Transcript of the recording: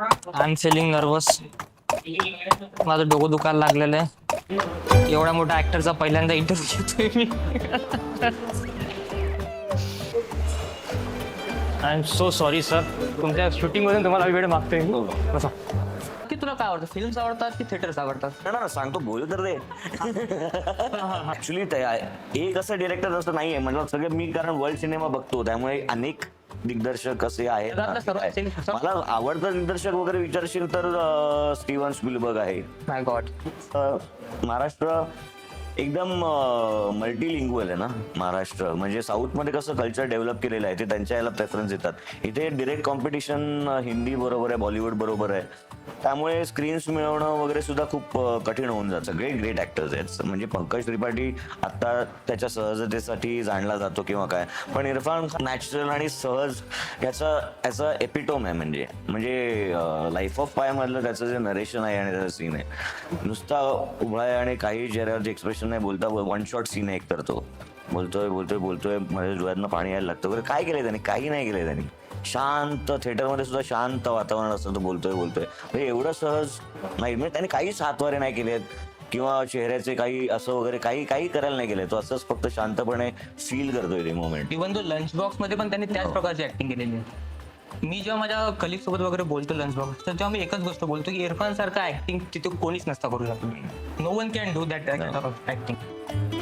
I am feeling nervous माझं डोकं दुखायला लागलेलं आहे. एवढ्या मोठ्या ऍक्टरचा पहिल्यांदा इंटरव्ह्यू घेतोय मी. I am so sorry sir तुमच्या शूटिंग मधून तुम्हाला वेळ मागतोय बसा. की तुला काय आवडतं? फिल्म्स आवडतात की थिएटर्स आवडतात? ना ना सांगतो. बोल तर दे. ऍक्च्युली एक असं डिरेक्टर असं नाहीये. म्हणजे सगळे मी कारण वर्ल्ड सिनेमा बघतो. त्यामुळे अनेक दिग्दर्शक असे आहेत. जगातला सर्वात सिने- मला आवडतं दिग्दर्शक वगैरे विचारशील तर अं, स्टीवन स्पिलबर्ग आहे. माय गॉड अं, महाराष्ट्र एकदम मल्टीलिंग्युअल आहे ना महाराष्ट्र. म्हणजे साऊथमध्ये कसं कल्चर डेव्हलप केलेलं आहे ते त्यांच्या याला प्रेफरन्स देतात. इथे डिरेक्ट कॉम्पिटिशन हिंदी बरोबर आहे बॉलिवूड बरोबर आहे. त्यामुळे स्क्रीन्स मिळवणं वगैरे सुद्धा खूप कठीण होऊन जातं. सगळे ग्रेट ऍक्टर्स आहेत. म्हणजे पंकज त्रिपाठी आता त्याच्या सहजतेसाठी जाणला जातो किंवा काय. पण इरफान नॅचरल आणि सहज याचा याचा एपिटोम आहे म्हणजे. म्हणजे लाईफ ऑफ पाय मधलं त्याचं जे नरेशन आहे आणि त्याचा सीन आहे. नुसता उभा आहे आणि काही चेहऱ्यावरचे एक्सप्रेशन नाही बोलता वन शॉट सीन आहे एक तर तो. बोलतोय बोलतोय बोलतोय माझ्या डोळ्यातनं पाणी यायला लागतं. वगैरे काय केलंय त्यांनी? काही नाही केलंय त्यांनी. शांत थिएटरमध्ये सुद्धा शांत वातावरण असतं तो बोलतोय बोलतोय. म्हणजे एवढं सहज नाही. म्हणजे त्याने काहीच हातवारे नाही केले किंवा चेहऱ्याचे काही असं वगैरे काही काही करायला नाही केलंय तो असंच फक्त शांतपणे फील करतोय ते मोमेंट इव्हन जो लंच बॉक्समध्ये पण त्यांनी त्याच प्रकारची ऍक्टिंग केलेली आहे. मी जेव्हा माझ्या कलिग सोबत वगैरे बोलतो लंच बॉक्स तर तेव्हा मी एकच गोष्ट बोलतो की इरफान सारखं ऍक्टिंग तिथे कोणीच नसता करू शकतो. No one can do that acting